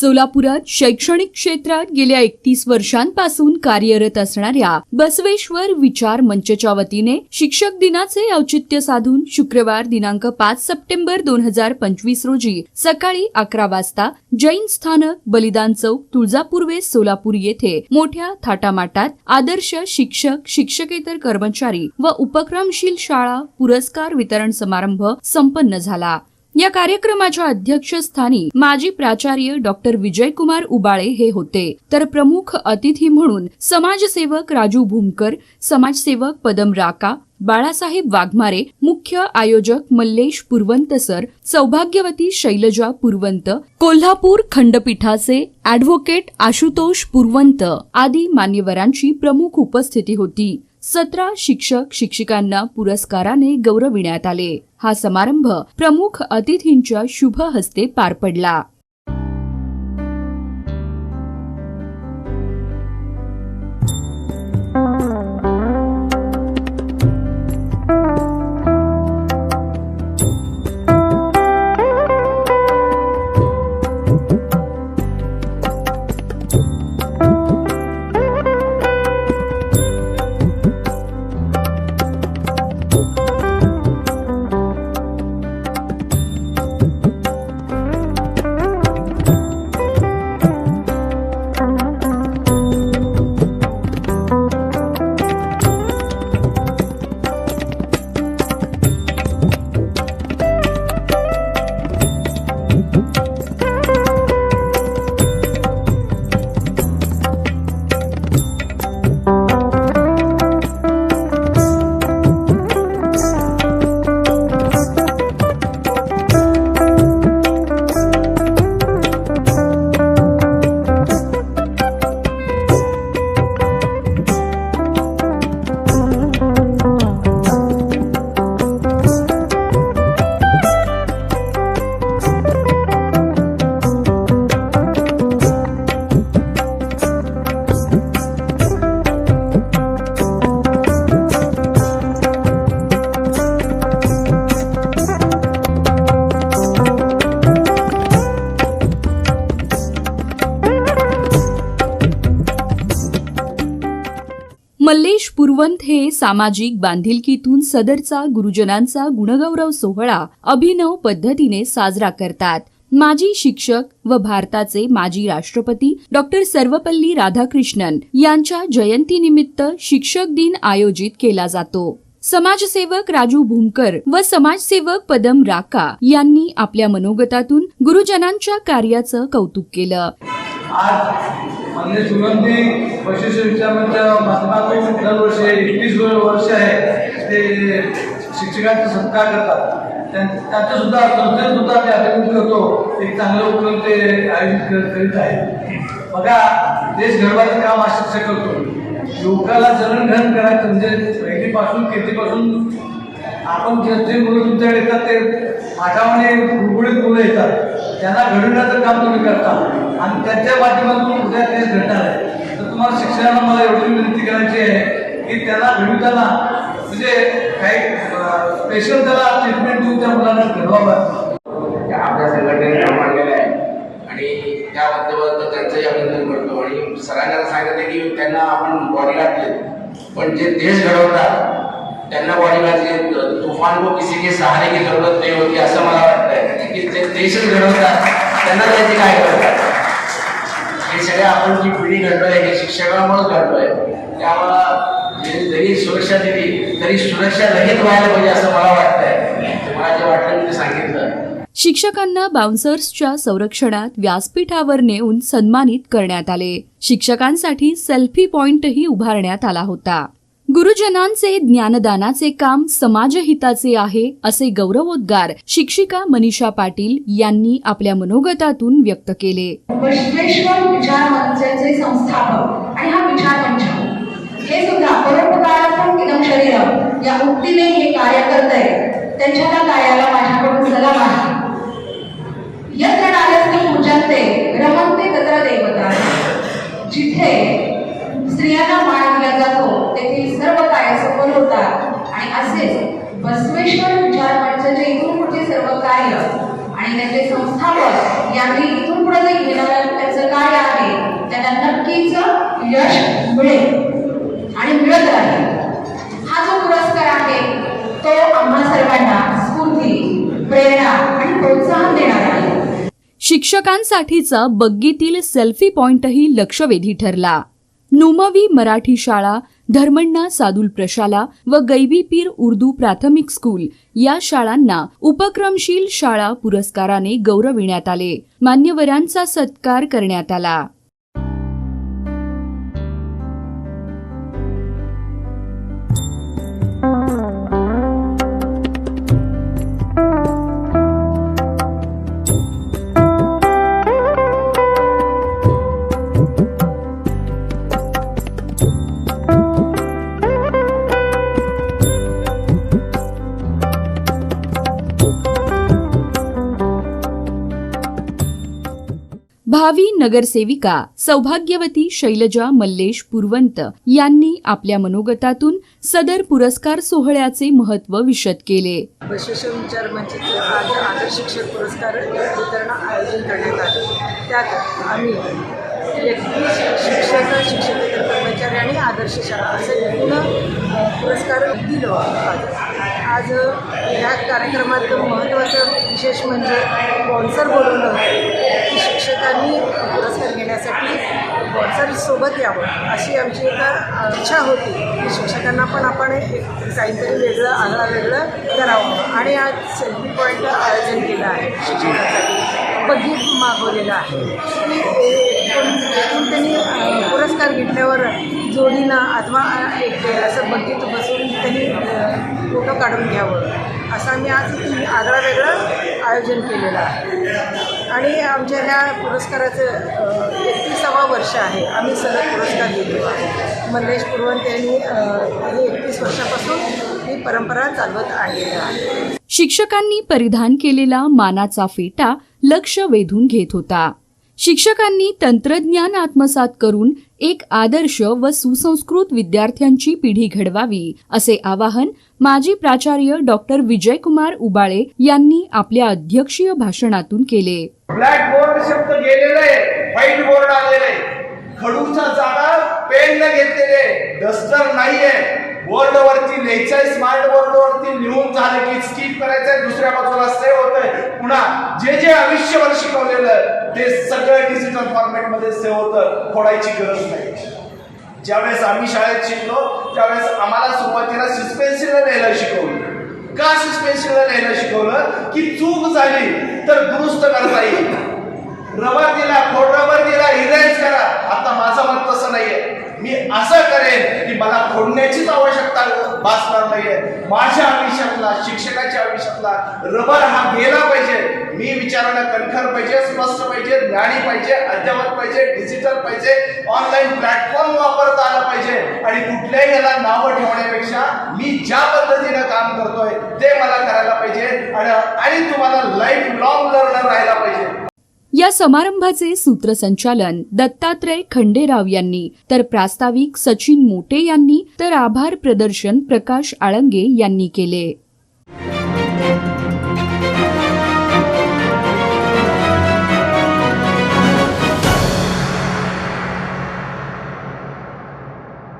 सोलापुरात शैक्षणिक क्षेत्रात गेल्या एकतीस वर्षांपासून कार्यरत असणाऱ्या बसवेश्वर विचार मंचच्या वतीने शिक्षक दिनाचे औचित्य साधून शुक्रवार दिनांक पाच सप्टेंबर दोन हजार पंचवीस रोजी सकाळी अकरा वाजता जैन स्थानक बलिदान चौक तुळजापूर्वे सोलापूर येथे मोठ्या थाटामाटात आदर्श शिक्षक शिक्षकेतर कर्मचारी व उपक्रमशील शाळा पुरस्कार वितरण समारंभ संपन्न झाला. या कार्यक्रमाच्या अध्यक्षस्थानी माजी प्राचार्य डॉक्टर विजयकुमार उबाळे हे होते. तर प्रमुख अतिथी म्हणून समाजसेवक राजू भूमकर समाजसेवक पदम राका बाळासाहेब वाघमारे मुख्य आयोजक मल्लेश पुरवंत सर सौभाग्यवती शैलजा पुरवंत कोल्हापूर खंडपीठाचे ॲडव्होकेट आशुतोष पुरवंत आदी मान्यवरांची प्रमुख उपस्थिती होती. सतरा शिक्षक शिक्षिकांना पुरस्काराने गौरविण्यात आले. हा समारंभ प्रमुख अतिथींच्या शुभ हस्ते पार पडला. मल्लेश हे सामाजिक बांधिलकीतून सदरचा गुरुजनांचा गुणगौरव सोहळा अभिनव पद्धतीने साजरा करतात. माजी शिक्षक व भारताचे माजी राष्ट्रपती डॉक्टर सर्वपल्ली राधाकृष्णन यांच्या जयंतीनिमित्त शिक्षक दिन आयोजित केला जातो. समाजसेवक राजू भूमकर व समाजसेवक पदम राका यांनी आपल्या मनोगतातून गुरुजनांच्या कार्याचं कौतुक केलं. आज म्हणजे सुगंधी वैशिष्ट्य विचारांच्या माध्यमातून दरवर्षी एकतीस वर्ष आहे. ते शिक्षकांचा सत्कार करतात. त्यां- त्यांचं सुद्धा संस्थेत सुद्धा अभिनंदन करतो एक चांगलं उपक्रम ते आयोजित करीत आहे बघा देश घडवायचं काम हा शिक्षक करतो. लोकाला जडणघडण करायचं म्हणजे पहिलीपासून केजीपासून आपण जे जे मुलं तुमच्याकडे येतात ते आठावाने गुळगुळीत मुलं येतात. त्यांना घडवण्याचं काम तुम्ही करता. आणि त्यांच्या माध्यमातून उद्या ते घडणार आहे. तर तुम्हाला शिक्षणाला मला एवढी विनंती करायची आहे की त्यांना घडवताना म्हणजे काही स्पेशल त्याला ट्रीटमेंट देऊन त्या मुलांना घडवावं आपल्या संघटनेने निर्माण केलं आहे. आणि त्या माध्यमातून त्यांचंही अभिनंदन करतो. आणि सरांना सांगितलं की त्यांना आपण बॉडीला पण जे देश घडवतात त्यांना बॉडीगार्ड तुफान को किसी के सहारे की जरूरत नाही होती असं मला वाटतंय. की ते देशच घडवतात त्यांना त्याची काय करतात हे सगळे आपण जी पिढी घडलोय हे शिक्षकांमुळेच घडलोय. त्यामुळं जरी सुरक्षा दिली तरी सुरक्षा रहित व्हायला पाहिजे असं मला वाटतंय. मला जे वाटलं मी ते सांगितलं. शिक्षकांना बाउन्सर्सच्या संरक्षणात व्यासपीठावर नेऊन सन्मानित करण्यात आले. शिक्षकांसाठी सेल्फी पॉइंटही उभारण्यात आला होता. गुरुजनांचे ज्ञानदानाचे काम समाजहिताचे आहे असे गौरवोद्गार शिक्षिका मनीषा पाटील यांनी आपल्या मनोगतातून व्यक्त केले. विश्वेश्वर विचार मंचाचे संस्थापक आणि हा विचार मंच हे सुद्धा परोपकारार्थम इदम शरीर या उक्तीने हे कार्य करत आहे त्यांच्या त्या कार्याला माझ्याकडून सलाम आहे. यत्र नारस्थ पूजनते रमनते तत्र देवता. जिथे स्त्रियांना मान दिला जातो तेथील सर्व कार्य सफल होतात. आणि असेच बसवेश्वर विचार मंचाचे इथून पुढचे सर्व कार्य आणि त्याचे संस्थापक यांनी इथून पुढे जे घेणारं त्यांचं कार्य आहे त्यांना नक्कीच यश मिळेल आणि मिळत राहील. हा जो पुरस्कार आहे तो आम्हा सर्वांना स्फूर्ती प्रेरणा आणि प्रोत्साहन देणार आहे. शिक्षकांसाठीचा बग्गीतील सेल्फी पॉइंटही लक्षवेधी ठरला. नुमवी मराठी शाळा धर्मण्णा सादुल प्रशाला व गैबी पीर उर्दू प्राथमिक स्कूल या शाळांना उपक्रमशील शाळा पुरस्काराने गौरविण्यात आले. मान्यवरांचा सत्कार करण्यात आला. भावी नगरसेविका सौभाग्यवती शैलजा मल्लेश पुरवंत यांनी आपल्या मनोगतातून सदर पुरस्कार सोहळ्याचे महत्त्व विशद केले. विचार आज आदर्श शिक्षक पुरस्कार वितरण आयोजन करण्यात आले. त्यात आम्ही शिक्षक शिक्षकेतर कर्मचारी आणि आदर्श शाळा असे पुरस्कार दिलो. आज ह्या कार्यक्रमात महत्त्वाचं विशेष म्हणजे स्पॉन्सर बोलवलं की शिक्षकांनी पुरस्कार घेण्यासाठी स्पॉन्सरसोबत यावं अशी आमची एका इच्छा होती. की शिक्षकांना पण आपण एक काहीतरी वेगळं आगळा वेगळं करावं. आणि आज सेल्फी पॉईंट आयोजन केलं आहे शिक्षकांसाठी. बघीत मागवलेलं आहे. की एकूण त्यांनी पुरस्कार घेतल्यावर जोडीनं अथवा एक असं बघीत बसून त्यांनी फोटो काढून घ्यावं. असं आम्ही आज आगळा वेगळं आयोजन केलेलं आहे. आणि आमच्या ह्या पुरस्काराचं एकतीसावं वर्ष आहे. आम्ही सलग पुरस्कार दिलेलो आहे. मल्लेश पुरवंत यांनी हे एकतीस वर्षापासून ही परंपरा चालवत आणलेली आहे. शिक्षकांनी परिधान केलेला मानाचा फेटा लक्ष वेधून घेत होता. शिक्षकांनी तंत्रज्ञान आत्मसात करून एक आदर्श व सुसंस्कृत विद्यार्थ्यांची पिढी घडवावी असे आवाहन माजी प्राचार्य डॉक्टर विजयकुमार उबाळे यांनी आपल्या अध्यक्षीय भाषणातून केले. ब्लॅक बोर्ड शब्द गेलेला आहे व्हाईट बोर्ड आलेला आहे. खडूच्या जागा पेन घेतलेले डस्टर नाहीये. बोर्ड वरती लिहायचंय स्मार्ट बोर्ड वरती लिहून झालं की स्किप करायचंय दुसऱ्या बाजूला सेव्ह होतंय. पुन्हा जे जे आयुष्यभर शिकवलेलं ते सगळं डिजिटल फॉर्मॅटमध्ये सेव्ह होतं खोडायची गरज नाही. ज्यावेळेस आम्ही शाळेत शिकलो त्यावेळेस आम्हाला सुरुवातीला सिस्पेन्सिलला लिहायला शिकवलं. का सिस्पेन्सिलला लिहायला शिकवलं? की चूक झाली तर दुरुस्त करता येईल. रबर दिला खोड रबर दिला इरेज करा. आता माझं मत तसं नाहीये. मी असं करेन मला खोडण्याचीच आवश्यकता भासणार नाहीये माझ्या आयुष्यातला शिक्षकाच्या आयुष्यातला रबर हा गेला पाहिजे. मी विचारायला कणखर पाहिजे स्पष्ट पाहिजे ज्ञानी पाहिजे अद्ययावत पाहिजे डिजिटल पाहिजे ऑनलाईन प्लॅटफॉर्म वापरता आला पाहिजे. आणि कुठल्याही याला नावं ठेवण्यापेक्षा मी ज्या पद्धतीनं काम करतोय ते मला करायला पाहिजे. आणि आणि तुम्हाला लाईफ लॉंग लर्नर राहायला पाहिजे. या समारंभाचे सूत्रसंचालन दत्तात्रय खंडेराव यांनी तर प्रास्ताविक सचिन मोटे यांनी तर आभार प्रदर्शन प्रकाश आळंगे यांनी केले.